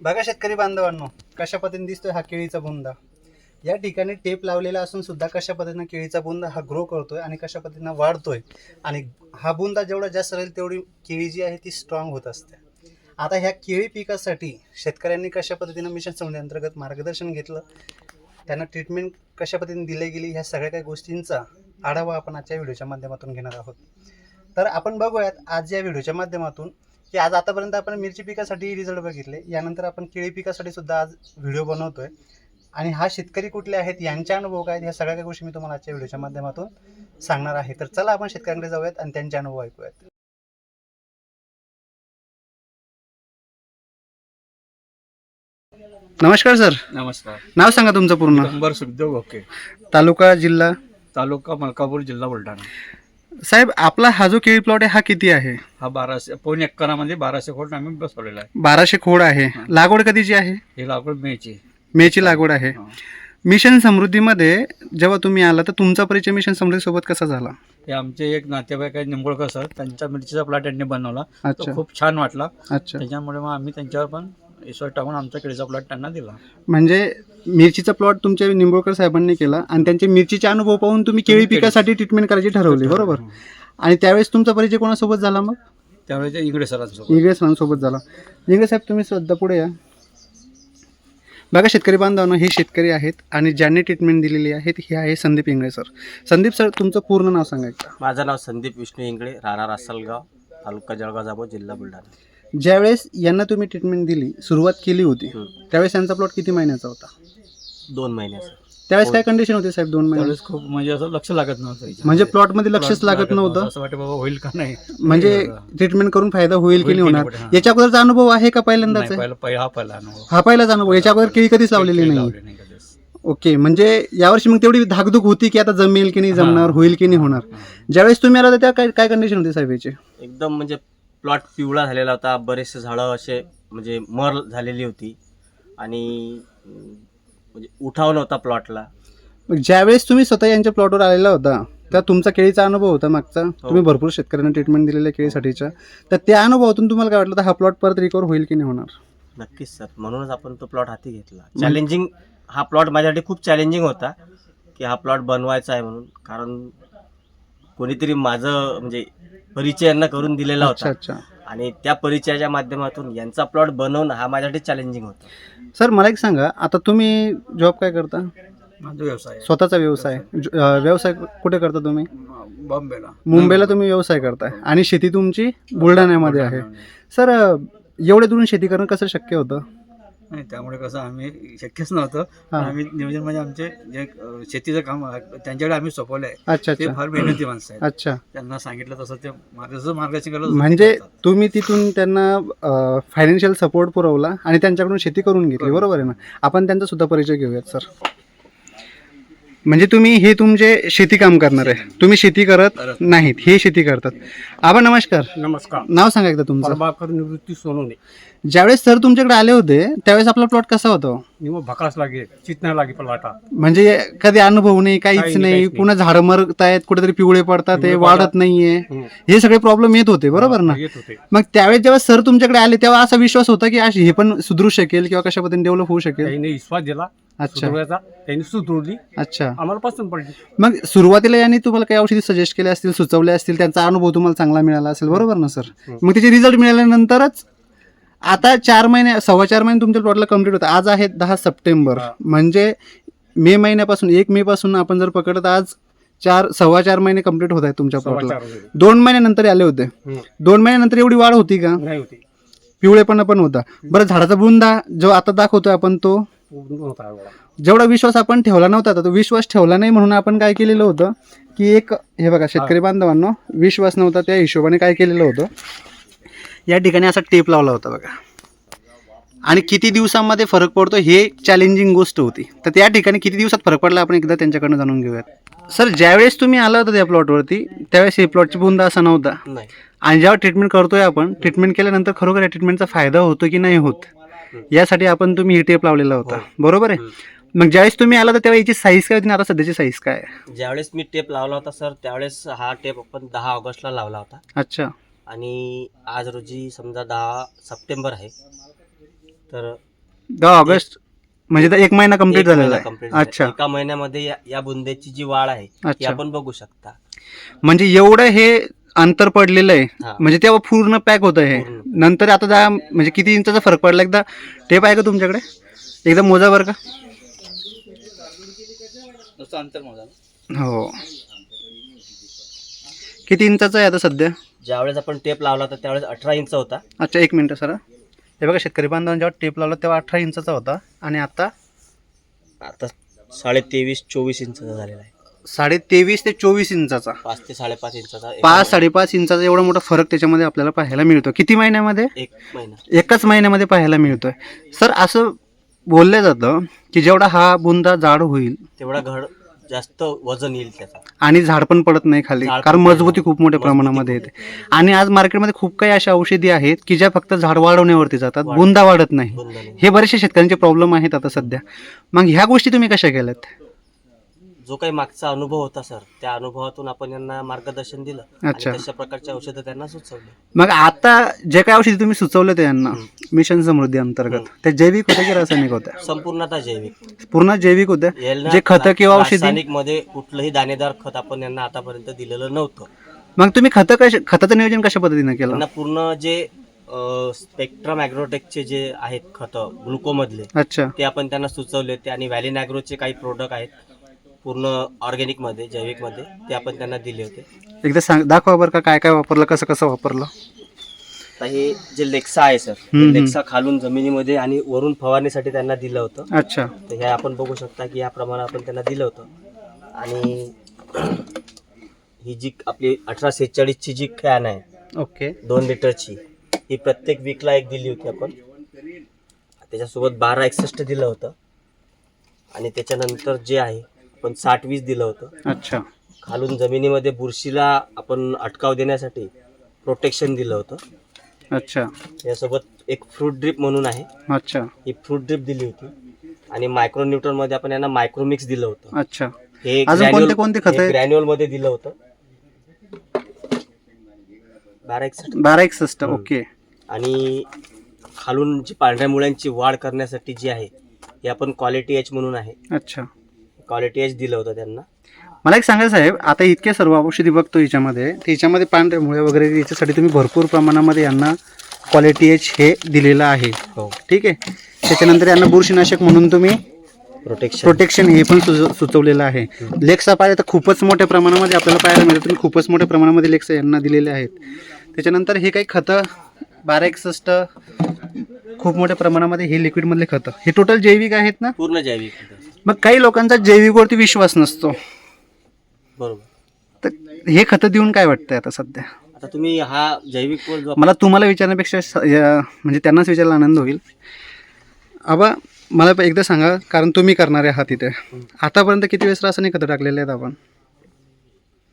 बघा शेतकरी बांधवांनो कशा पद्धतीने दिसतोय हा केळीचा बुंदा. या ठिकाणी टेप लावलेला असून सुद्धा कशा पद्धतीनं केळीचा बुंदा हा ग्रो करतोय आणि कशा पद्धतीनं वाढतोय. आणि हा बुंदा जेवढा जास्त राहील तेवढी केळी जी आहे ती स्ट्रॉंग होत असते. आता ह्या केळी पिकासाठी शेतकऱ्यांनी कशा पद्धतीनं मिशन संस्थेअंतर्गत मार्गदर्शन घेतलं त्यांना ट्रीटमेंट कशा पद्धतीने दिली गेली ह्या सगळ्या काही गोष्टींचा आढावा आपण आजच्या व्हिडिओच्या माध्यमातून घेणार आहोत. तर आपण बघूयात आज या व्हिडिओच्या माध्यमातून की आज आतापर्यंत आपण मिरची पिकासाठी रिझल्ट बघितले. यानंतर आपण केळी पिकासाठी सुद्धा आज व्हिडिओ बनवतोय. आणि हा शेतकरी कुठले आहेत यांचे अनुभव काय ह्या सगळ्या काही गोष्टी मी तुम्हाला आजच्या व्हिडिओच्या माध्यमातून सांगणार आहे. तर चला आपण शेतकऱ्यांकडे जाऊयात आणि त्यांचे अनुभव ऐकूयात. नमस्कार सर. नमस्कार. नाव सांगा तुमचं पूर्ण. दिगंबर सुखदेव ओके तालुका जिल्हा? तालुका मलकापूर जिल्हा बुलढाणा. साहेब आपला हा जो केळी प्लॉट आहे हा किती आहे? हा बाराशे पोन एकरामध्ये बाराशे खोट आम्ही बसवलेला आहे. बाराशे खोड आहे. लागवड कधीची आहे? ही लागवड मेची. मेची लागवड आहे. मिशन समृद्धीमध्ये जेव्हा तुम्ही आला तर तुमचा परिचय मिशन समृद्धी सोबत कसा झाला? हे आमचे एक नातेवाईक आहे निंबोळकर सर. त्यांच्या मिरचीचा प्लॉट त्यांनी बनवला. अच्छा. तो खूप छान वाटला. अच्छा. त्याच्यामुळे मग आम्ही त्यांच्यावर पण विश्वास टाकून आमचा केळीचा प्लॉट त्यांना दिला. म्हणजे मिरचीचा प्लॉट तुमच्या निंबोळकर साहेबांनी केला आणि त्यांचे मिरचीचे अनुभव पाहून तुम्ही केळी पिकासाठी ट्रीटमेंट करायची ठरवली बरोबर? आणि त्यावेळेस तुमचा परिचय कोणासोबत झाला मग? त्यावेळी ते इंगडे सरांसोबत. इंग्रज सरांसोबत झाला. इंग्रज साहेब तुम्ही सध्या पुढे या. बघा शेतकरी बांधवांनो हे शेतकरी आहेत आणि ज्यांनी ट्रीटमेंट दिलेली आहे हे आहे संदीप इंगळे सर. संदीप सर तुमचं पूर्ण नाव सांगा एकदा. माझं नाव संदीप विष्णू इंगळे राहणार असलगाव तालुका जळगाव जामो जिल्हा बुलढाणा. ज्यावेळेस यांना तुम्ही ट्रीटमेंट दिली सुरुवात केली होती हं. त्यावेळेस यांचा प्लॉट किती महिन्याचा होता? दोन महिन्याचं. त्यावेळेस काय कंडिशन होती साहेब दोन महिने? त्यावेळेस खूप म्हणजे असं लक्ष लागत नव्हतं याच्यामध्ये. म्हणजे प्लॉटमध्ये लक्षच लागत नव्हतं? असं वाटतं बाबा होईल का नाही? म्हणजे ट्रीटमेंट करून फायदा होईल की होईल नाही की होणार? नाही, हां. याच्या अगोदरचा अनुभव आहे का पहिल्यांदाच? नाही, आहे पहिला पहिला हा पहिला अनुभव. हा पहिलाच अनुभव. याच्या अगोदर केळी कधीच लावलेली नाही लावली नाही कधीच. ओके म्हणजे यावर्षी मग तेवढी धाकधूक होती की आता जमेल की नाही जमणार हां. होईल की नाही होणार? ज्यावेळेस तुम्ही आला होता त्या काय काय कंडिशन होती साहेब याची? एकदम म्हणजे प्लॉट पिवळा झालेला होता. बरेचसे झाडं असे म्हणजे मर झालेली होती. आणि म्हणजे उठाव नव्हता प्लॉटला. मग ज्यावेळेस तुम्ही स्वतः यांच्या प्लॉटवर आलेला होता त्या तुमचा केळीचा अनुभव होता मागचा? तुम्ही भरपूर शेतकऱ्यांना ट्रीटमेंट दिलेल्या केळीसाठीच्या तर त्या अनुभवातून तुम्हाला काय वाटलं तर हा प्लॉट परत रिकवर होईल की नाही होणार? नक्कीच सर. म्हणूनच आपण तो प्लॉट हाती घेतला. चॅलेंजिंग हा प्लॉट माझ्यासाठी खूप चॅलेंजिंग होता की हा प्लॉट बनवायचा आहे म्हणून. कारण कोणीतरी माझं म्हणजे परिचय यांना करून दिलेला अच्छा होता. अच्छा. आणि त्या परिचयाच्या माध्यमातून यांचा प्लॉट बनवणं हा माझ्यासाठी चॅलेंजिंग होता. सर मला एक सांगा आता तुम्ही जॉब काय करता? माझा व्यवसाय. आहे. स्वतःचा व्यवसाय. ज- अं, व्यवसाय कुठे करता तुम्ही? बॉम्बेला. मुंबईला तुम्ही व्यवसाय करताय. आणि शेती तुमची बुलढाण्यामध्ये आहे. सर अं, एवढे दुरून शेती करणं कसं शक्य होतं? नाही त्यामुळे कसं आम्ही शक्यच नव्हतं. आम्ही नियोजन म्हणजे आमचे जे शेतीचं काम आहे, त्यांच्याकडे आम्ही सोपवलं आहे. अच्छा ते फार मेहनती माणसं आहेत. अच्छा. त्यांना सांगितलं तसं ते मार्ग जसं मार्गदर्शन केलं म्हणजे. तुम्ही तिथून त्यांना फायनान्शियल सपोर्ट पुरवला आणि त्यांच्याकडून शेती करून घेतली. बरोबर आहे ना? आपण त्यांचा सुद्धा परिचय घेऊयात सर. म्हणजे तुम्ही हे तुमचे शेती काम करणार आहे. तुम्ही शेती करत नाहीत हे शेती करतात. आबा नमस्कार. नमस्कार. नाव सांगा एकदा तुमचं. प्रभाकर निवृत्ती सोनवणे. ज्यावेळेस सर तुमच्याकडे आले होते त्यावेळेस आपला प्लॉट कसा होता? निव भकास लागे चितण्या लागे पलाटा. म्हणजे कधी अनुभव नाही काहीच काही नाही नाही, काहीच पुन्हा झाडं मरतायत कुठेतरी पिवळे पडतात ते पिवळे वाढत नाहीये. हम्म. हे सगळे प्रॉब्लेम येत होते बरोबर ना? येत होते. मग त्यावेळेस जेव्हा सर तुमच्याकडे आले तेव्हा असा विश्वास होता की अशी हे पण सुधरू शकेल किंवा कशा पद्धतीने डेव्हलप होऊ शकेल? विश्वास दिला. अच्छा. त्यांनी अच्छा. आम्हाला पसंत पडली. मग सुरुवातीला यांनी तुम्हाला काही औषधी सजेस्ट केल्या असतील सुचवल्या असतील त्यांचा अनुभव तुम्हाला चांगला मिळाला असेल बरोबर ना सर मग त्याचे रिझल्ट मिळाल्यानंतरच आता चार महिने सव्वा चार महिने तुमच्या प्लॉटला कंप्लीट होतं. आज आहे दहा सप्टेंबर. म्हणजे मे महिन्यापासून एक मे पासून आपण जर पकडत आज चार सव्वा चार महिने कंप्लीट होत आहेत तुमच्या प्लॉटला. दोन महिन्यानंतर आले होते. दोन महिन्यानंतर एवढी वाढ होती का? नाही होती. पिवळेपणा पण होता. बरं झाडाचा बुंदा जो आता दाखवतोय आपण तो नव्हता एवढा. जेवढा विश्वास आपण ठेवला नव्हता तर तो विश्वास ठेवला नाही म्हणून आपण काय केलेलं होतं की एक हे बघा शेतकरी बांधवांनो विश्वास नव्हता त्या हिशोबाने काय केलेलं होतं. या ठिकाणी असा टेप लावला होता बघा. आणि किती दिवसांमध्ये फरक पडतो हे चॅलेंजिंग गोष्ट होती. तर त्या ठिकाणी किती दिवसात फरक पडला आपण एकदा त्यांच्याकडनं जाणून घेऊयात. सर ज्यावेळेस तुम्ही आला होता त्या प्लॉटवरती त्यावेळेस हे प्लॉटची बुंदा असा नव्हता. आणि जेव्हा ट्रीटमेंट करतोय आपण ट्रीटमेंट केल्यानंतर खरोखर या ट्रीटमेंटचा फायदा होतो की नाही होत? यासाठी आपण तुम्ही ही टेप लावलेला होता. बरोबर आहे? मग ज्यावेळेस तुम्ही आला तर तेव्हा याची साईज काय होती आणि आता सध्याची साईज काय आहे? ज्यावेळेस मी टेप लावला होता सर त्यावेळेस हा टेप आपण दहा ऑगस्टला लावला होता. अच्छा. आणि आज रोजी समजा दहा सप्टेंबर आहे. तर दहा ऑगस्ट म्हणजे एक महिना कंप्लीट झालेला आहे. अच्छा. एका महिन्यामध्ये या- या बुंद्याची जी वाढ आहे ती अच्छा. आपण बघू शकता. म्हणजे एवढं हे अंतर पडलेलं आहे. हा. म्हणजे तेव्हा पूर्ण पॅक होतं हे. पूर्ण. नंतर आता जा म्हणजे किती इंचाचा फरक पडला एकदा? टेप आहे का तुमच्याकडे? एकदा मोजा बरं का? नुसतं अंतर मोजा हो. किती इंचाचा आहे आता सध्या? ज्यावेळेस आपण टेप लावला तर त्यावेळेस अठरा इंच होता. अच्छा एक मिनटं सर हे. बघा शेतकरी बांधवांना जेव्हा टेप लावला तेव्हा अठरा इंचाचा होता. आणि आता? आता साडे तेवीस चोवीस इंचाचा झालेला आहे. साडे तेवीस ते चोवीस इंचाचा. पाच ते साडेपाच इंचाचा एका पाच साडेपाच इंचाचा एवढा मोठा फरक त्याच्यामध्ये आपल्याला पाहायला मिळतो. किती महिन्यामध्ये? एक महिना. एकाच महिन्यामध्ये पाहायला मिळतोय. सर असं बोललं जातं की जेवढा हा बुंदा जाड होईल तेवढा घड जास्त वजन येईल त्याचा. आणि झाड पण पडत नाही खाली झाड पण कारण पडत मजबूती नाही. खूप मोठ्या मजबूती प्रमाणामध्ये खूप येते. आणि आज मार्केटमध्ये खूप काही अशा औषधी आहेत की ज्या फक्त झाड वाढवण्यावरती जातात वाढ- बुंदा वाढत नाही. हे बरेचसे शेतकऱ्यांचे प्रॉब्लेम आहेत आता सध्या. मग ह्या गोष्टी तुम्ही कशा केल्यात? जो काही मागचा अनुभव होता सर त्या अनुभवातून आपण यांना मार्गदर्शन दिलं आणि अच्छा. तशा प्रकारचे औषधं त्यांना सुचवले. मग आता जे काही औषधी तुम्ही सुचवले ते यांना मिशन समृद्धी अंतर्गत ते जैविक होत्या की रासायनिक होत्या संपूर्णतः जैविक. पूर्ण जैविक होत्या यांना जे खतं किंवा औषधी रासायनिकमध्ये कुठलंही दाणेदार खत आपण यांना आतापर्यंत दिलेलं नव्हतं. मग तुम्ही खतं कशा खताचं नियोजन कशा पद्धतीने केलं? त्यांना पूर्ण जे स्पेक्ट्रम ॲग्रोटेकचे जे आहेत खतं ग्लुकोमधले अच्छा. ते आपण त्यांना सुचवले ते आणि व्हॅलिन ॲग्रोचे काही प्रोडक्ट आहेत. पूर्ण ऑर्गॅनिकमध्ये जैविकमध्ये ते आपण त्यांना दिले होते. एकदा सांग दाखवा बरं का काय काय वापरलं कसं कसं वापरलं. आता हे जे लेक्सा आहे सर हम्म. लेक्सा खालून जमिनीमध्ये आणि वरून फवारणीसाठी त्यांना दिलं होतं. अच्छा. तर हे आपण बघू शकता की याप्रमाणे आपण त्यांना दिलं होतं. आणि ही जी आपली अठरा सेहेचाळीसची जी कॅन आहे ओके. दोन लिटरची ही प्रत्येक वीकला एक दिली होती आपण. त्याच्यासोबत बारा एकसष्ट दिलं होतं. आणि त्याच्यानंतर जे आहे आपण साठ वीस दिलं होतं. अच्छा. खालून जमिनीमध्ये बुरशीला आपण अटकाव देण्यासाठी प्रोटेक्शन दिलं होतं. अच्छा. यासोबत एक फ्रूट ड्रिप म्हणून आहे. अच्छा. ही फ्रूट ड्रिप दिली होती. आणि मायक्रो मध्ये आपण यांना मायक्रोमिक्स दिलं होतं. अच्छा. हे अजून कोणते कोणते खतं आहेत? ग्रॅन्युअलमध्ये दिलं होतं. बारा एकसष्ट हम्म. ओके. आणि खालून जी पांढऱ्या मुळ्यांची वाढ करण्यासाठी जी आहे हे आपण क्वालिटी एच म्हणून आहे. अच्छा. क्वालिटी एच दिलं होतं त्यांना. मला एक सांगा साहेब आता इतके सर्व औषधी बघतो हिच्यामध्ये तर हिच्यामध्ये पांढरे मुळे वगैरे याच्यासाठी तुम्ही भरपूर प्रमाणामध्ये यांना क्वालिटी एच हे दिलेलं आहे. हो. ठीक आहे? त्याच्यानंतर यांना बुरशीनाशक म्हणून तुम्ही प्रोटेक्शन प्रोटेक्शन हे पण सुच सुचवलेलं आहे. लेक्सा पाहिजे तर खूपच मोठ्या प्रमाणामध्ये आपल्याला पाहायला मिळतं तुम्ही खूपच मोठ्या प्रमाणामध्ये लेक्सा यांना दिलेले आहेत. त्याच्यानंतर हे काही खतं बारा एकसष्ट खूप मोठ्या प्रमाणामध्ये हे लिक्विडमधले खतं. हे टोटल जैविक आहेत ना? पूर्ण जैविक मग काही लोकांचा जैविकवरती विश्वास नसतो. बरोबर. तर हे खतं देऊन काय वाटतंय आता सध्या? आता तुम्ही हा जैविक जो मला तुम्हाला विचारण्यापेक्षा स- या- म्हणजे त्यांनाच विचारायला आनंद होईल. आबा मला प- एकदा सांगा कारण तुम्ही करणारे आहात तिथे आतापर्यंत किती वेळेस रासायनिक खतं टाकलेले आहेत आपण?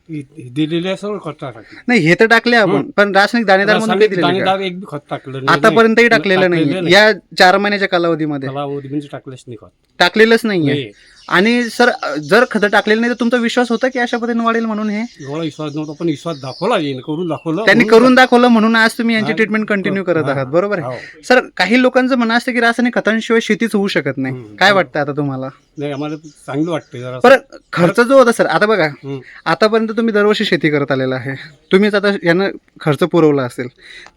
दिलेले सर्व खत टाकले नाही हे तर टाकले आपण पण रासायनिक दाणेदार म्हणून काही रासायनिक दिलेले का? दाणेदार एक बी खत टाकलं नाही. आतापर्यंतही टाकलेलं टाकलेलं नाही. या चार महिन्याच्या कालावधीमध्ये. ओधी म्हणजे टाकलंच नाही खत. टाकलेलंच नाहीये. नाही. आणि सर जर खतं टाकलेलं नाही तर तुमचा विश्वास होता की अशा पद्धतीने वाढेल म्हणून हे? एवढा विश्वास नव्हता पण विश्वास दाखवला येईन करून दाखवलं. त्यांनी करून दाखवलं म्हणून आज तुम्ही यांची. ट्रीटमेंट कंटिन्यू करत. आहात. बरोबर आहे. हो. सर काही लोकांचं म्हणणं असतं की रासायनिक खतांशिवाय शेतीच होऊ शकत नाही. हम्म. काय वाटतं आता तुम्हाला? नाही आम्हाला चांगलं वाटतं जरा बरं खर्च जो होता सर आता बघा. आतापर्यंत तुम्ही दरवर्षी शेती करत आलेला आहे. तुम्हीच आता यांना खर्च पुरवला असेल.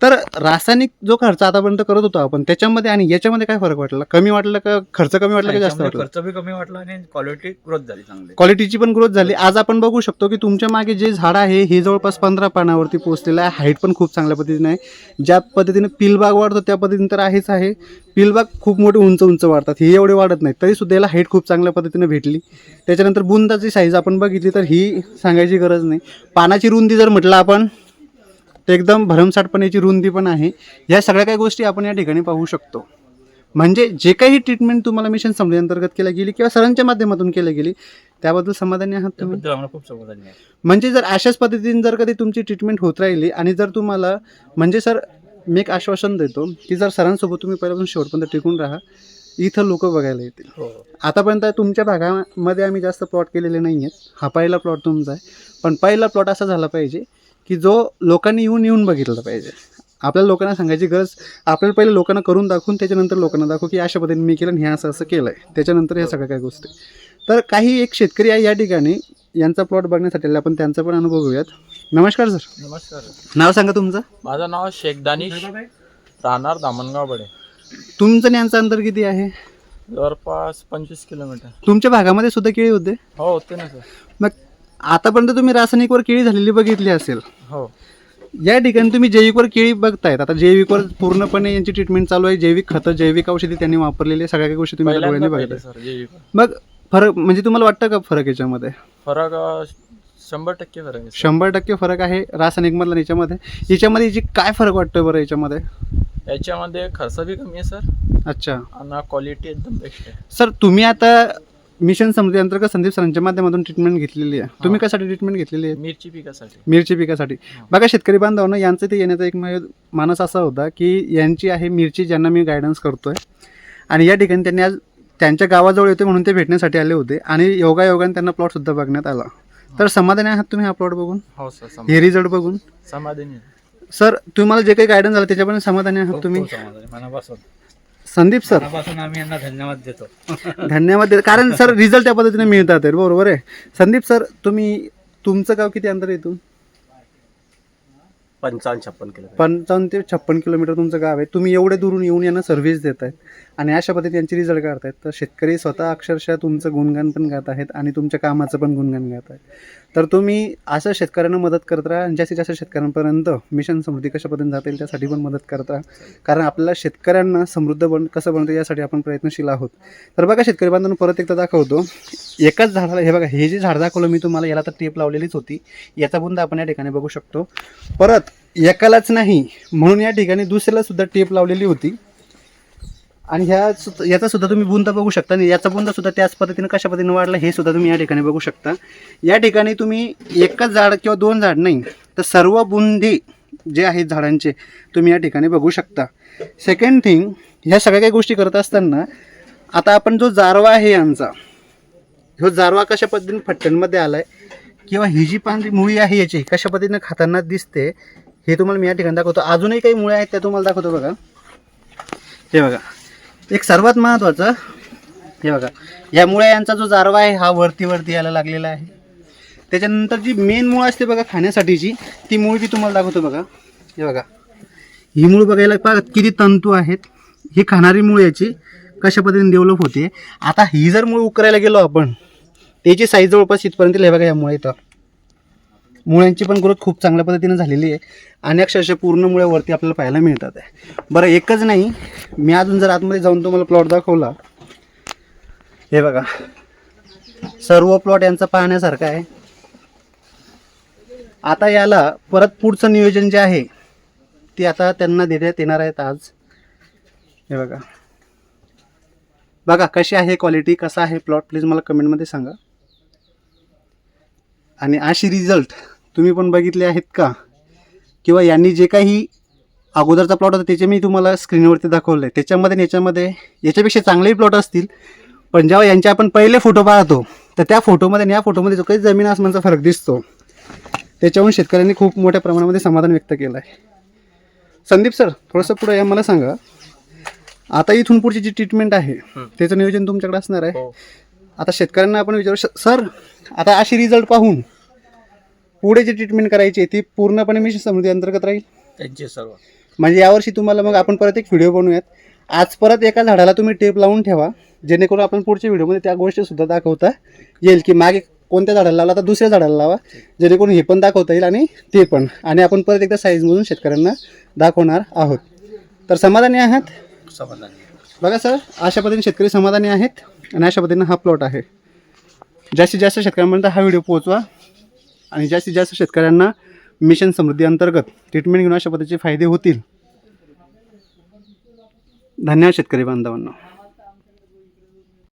तर रासायनिक जो खर्च आतापर्यंत करत होतो आपण त्याच्यामध्ये आणि याच्यामध्ये काय फरक वाटला? कमी वाटलं का खर्च कमी वाटला का जास्त वाटला? खर्च बी कमी वाटला आणि क्वालिटी ग्रोथ झाली चांगली. क्वालिटीची पण ग्रोथ झाली. आज आपण बघू शकतो की तुमच्या मागे जे झाड आहे हे जवळपास पंधरा पानावरती पोहोचलेलं आहे. हाईट पण खूप चांगल्या पद्धतीने आहे. ज्या पद्धतीने पिलबाग वाढतो त्या पद्धतीने तर आहेच आहे. पिलबाग खूप मोठे उंच उंच वाढतात. हे एवढे वाढत नाहीत. तरी सुद्धा याला हाईट खूप चांगल्या पद्धतीने भेटली. त्याच्यानंतर बुंदाची साईज आपण बघितली तर ही सांगायची गरज नाही. पानाची रुंदी जर म्हटलं आपण तर एकदम भरमसाठपणाची रुंदी पण आहे. या सगळ्या काही गोष्टी आपण या ठिकाणी पाहू शकतो. म्हणजे जे काही ट्रीटमेंट तुम्हाला मिशन समृद्धी अंतर्गत केल्या गेली किंवा सरांच्या माध्यमातून केल्या गेली त्याबद्दल समाधानी आहात तुम्ही? म्हणजे जर अशाच पद्धतीने जर कधी तुमची ट्रीटमेंट होत राहिली आणि जर तुम्हाला म्हणजे सर मी एक आश्वासन देतो की जर सरांसोबत तुम्ही पहिल्यापासून शेवटपर्यंत टिकून राहा इथं लोक बघायला येतील. हो. आतापर्यंत तुमच्या भागामध्ये आम्ही जास्त प्लॉट केलेले नाही आहेत हा पहिला प्लॉट तुमचा आहे. पण पहिला प्लॉट असा झाला पाहिजे की जो लोकांनी येऊन येऊन बघितला पाहिजे. आपल्याला लोकांना सांगायची गरज आपल्याला पहिले लोकांना करून दाखवून त्याच्यानंतर लोकांना दाखवू की अशा पद्धतीने मी केलं आणि हे असं असं केलं आहे त्याच्यानंतर ह्या सगळ्या काही गोष्टी. तर काही एक शेतकरी आहे या ठिकाणी यांचा प्लॉट बघण्यासाठी. आपण त्यांचा पण अनुभव घेऊयात. नमस्कार सर. नमस्कार. नाव सांगा तुमचं? माझं नाव शेख दानिश राहणार दामणगाव बडे. तुमचं आणि यांचं अंतर किती आहे? जवळपास पंचवीस किलोमीटर. तुमच्या भागामध्ये सुद्धा केळी होते? हो होते ना सर. मग आतापर्यंत तुम्ही रासायनिकवर केळी झालेली बघितली असेल. हो. या ठिकाणी तुम्ही जैविकवर केळी बघतायत. आता जैविकवर पूर्णपणे यांची ट्रीटमेंट चालू आहे. जैविक खतं जैविक औषधी त्यांनी वापरलेली आहे. सगळ्या काही गोष्टी तुम्ही आता पहिल्यांदा डोळ्यांनी पाहिलं बघताय सर मग फरक म्हणजे तुम्हाला वाटतं का फरक याच्यामध्ये? फरक अं, शंभर टक्के फरक आहे. शंभर टक्के फरक आहे रासायनिकमधला आणि याच्यामध्ये. याच्यामध्ये याची काय फरक वाटतोय बरं याच्यामध्ये? याच्यामध्ये खर्च बी कमी आहे सर. अच्छा. आणि क्वालिटी एकदम बेस्ट आहे. सर तुम्ही आता मिशन समृद्धी अंतर्गत संदीप सरांच्या माध्यमातून ट्रीटमेंट घेतलेली आहे. तुम्ही कशासाठी ट्रीटमेंट घेतलेली आहे? मिरची पिकासाठी. मिरची पिकासाठी. बघा शेतकरी बांधवांना यांचं ते येण्याचा एक मा- मानस असा होता की यांची आहे मिरची ज्यांना मी गायडन्स करतोय. आणि या ठिकाणी त्यांनी आज त्यांच्या गावाजवळ येते म्हणून ते भेटण्यासाठी आले होते. आणि योगायोगाने त्यांना प्लॉट सुद्धा बघण्यात आला. तर समाधानी आहात तुम्ही हा प्लॉट बघून? हो सर सम- हे रिझल्ट बघून? समाधानी. आहे. सर तुम्हाला जे काही गायडन्स झालं त्याच्यापर्यंत समाधानी आहात तुम्ही खूप समाधान. आहे. मनापासून. संदीप सर. मनापासून आम्ही यांना धन्यवाद देतो. धन्यवाद देतो. कारण सर रिझल्ट त्या पद्धतीने मिळतात आहे, बरोबर आहे. संदीप सर तुम्ही तुमचं गाव किती अंतर आहे इथून? पंचावन्न छप्पन किलोमीटर. पंचावन्न ते छप्पन किलोमीटर तुमचं गाव आहे. तुम्ही एवढे दुरून येऊन यांना सर्व्हिस देत आहेत आणि अशा पद्धतीने यांची रिझल्ट काढतायत. तर शेतकरी स्वतः अक्षरशः तुमचं गुणगान पण गात आहेत आणि तुमच्या कामाचं पण गुणगान गात आहेत. तर तुम्ही असं शेतकऱ्यांना मदत करत राहा आणि जास्तीत जास्त शेतकऱ्यांपर्यंत मिशन समृद्धी कशा पद्धतीने जाता येईल त्यासाठी पण मदत करत राहा. कारण आपल्याला शेतकऱ्यांना समृद्ध बन कसं बनतं यासाठी आपण प्रयत्नशील आहोत. तर बघा शेतकरी बांधवांना परत एकदा दाखवतो. एकाच झाडाला हे बघा हे जे झाड दाखवलं मी तुम्हाला याला तर टेप लावलेलीच होती. याचा बुंद आपण या ठिकाणी बघू शकतो. परत एकालाच नाही म्हणून या ठिकाणी दुसऱ्याला सुद्धा टेप लावलेली होती. आणि ह्या सुद्धा- याचा सुद्धा तुम्ही बुंदा बघू शकता आणि याचा बुंदा सुद्धा त्याच पद्धतीनं कशा पद्धतीनं वाढला हे सुद्धा तुम्ही या ठिकाणी बघू शकता. या ठिकाणी तुम्ही एकच झाड किंवा दोन झाड नाही तर सर्व बुंदे जे आहेत झाडांचे तुम्ही या ठिकाणी बघू शकता. सेकंड थिंग ह्या सगळ्या काही गोष्टी करत असताना आता आपण जो जारवा आहे यांचा ह्यो जारवा कशा पद्धतीने फट्ट्यांमध्ये आला आहे किंवा ही जी पांढरी मुळी आहे याची कशा पद्धतीनं खाताना दिसते हे तुम्हाला मी या ठिकाणी दाखवतो. अजूनही काही मुळे आहेत त्या तुम्हाला दाखवतो बघा. हे बघा. एक सर्वात महत्त्वाचं हे बघा. यामुळे यांचा जो जारवा आहे हा वरती वरती यायला लागलेला आहे. त्याच्यानंतर जी मेन मूळ असते बघा खाण्यासाठीची ती मूळ मी तुम्हाला दाखवतो बघा. हे बघा. ही मूळ बघायला पहा किती तंतू आहेत. ही खाणारी मूळ याची कशा पद्धतीने डेव्हलप होते. आता ही जर मूळ उकरायला गेलो आपण त्याची साईज जवळपास इथपर्यंत हे बघा या मुळे इथं. मुळ्यांची पण ग्रोथ खूप चांगल्या पद्धतीने झालेली आहे. आणि अक्षरशः पूर्ण मुळे वरती आपल्याला पाहायला मिळतात आहे. बरं एकच नाही मी अजून जर आतमध्ये जाऊन तुम्हाला प्लॉट दाखवला. हे बघा. सर्व प्लॉट यांचा पाहण्यासारखा आहे. आता याला परत पुढचं नियोजन जे आहे ते आता त्यांना देण्यात येणार आहेत आज. हे बघा. बघा कशी आहे क्वालिटी कसा आहे प्लॉट प्लीज मला कमेंटमध्ये सांगा. आणि अशी रिझल्ट तुम्ही पण बघितले आहेत का? किंवा यांनी जे काही अगोदरचा प्लॉट होता त्याचे मी तुम्हाला स्क्रीनवरती दाखवलं आहे त्याच्यामध्ये याच्यामध्ये याच्यापेक्षा चांगलेही प्लॉट असतील. पण जेव्हा यांचे आपण पहिले फोटो पाहतो तर त्या फोटोमध्ये आणि या फोटोमध्ये जो काही जमीन आसमानचा फरक दिसतो त्याच्याहून शेतकऱ्यांनी खूप मोठ्या प्रमाणामध्ये समाधान व्यक्त केलं आहे संदीप सर थोडंसं पुढे या मला सांगा. आता इथून पुढची जी ट्रीटमेंट आहे त्याचं नियोजन तुमच्याकडे असणार आहे. हो. आता शेतकऱ्यांना आपण विचारू सर आता अशी रिझल्ट पाहून पुढे जी ट्रीटमेंट करायची आहे ती पूर्णपणे मिशन समृद्धी अंतर्गत राहील? त्यांचे सर्व. म्हणजे यावर्षी तुम्हाला मग आपण परत एक व्हिडिओ बनवूयात. आज परत एका झाडाला तुम्ही टेप लावून ठेवा जेणेकरून आपण पुढच्या व्हिडिओमध्ये त्या गोष्टी सुद्धा दाखवता येईल. की मागे कोणत्या झाडाला लावला तर दुसऱ्या झाडाला लावा जेणेकरून हे पण दाखवता येईल आणि ते पण. आणि आपण परत एकदा साईजमधून शेतकऱ्यांना दाखवणार आहोत. तर समाधानी आहात? समाधान. बघा सर अशा पद्धतीने शेतकरी समाधानी आहेत आणि अशा पद्धतीने हा प्लॉट आहे. जास्तीत जास्त शेतकऱ्यांपर्यंत हा व्हिडिओ पोहोचवा. आणि जास्तीत जास्त शेतकऱ्यांना मिशन समृद्धी अंतर्गत ट्रीटमेंट घेऊन अशा पद्धतीचे फायदे होतील. धन्यवाद शेतकरी बांधवांना.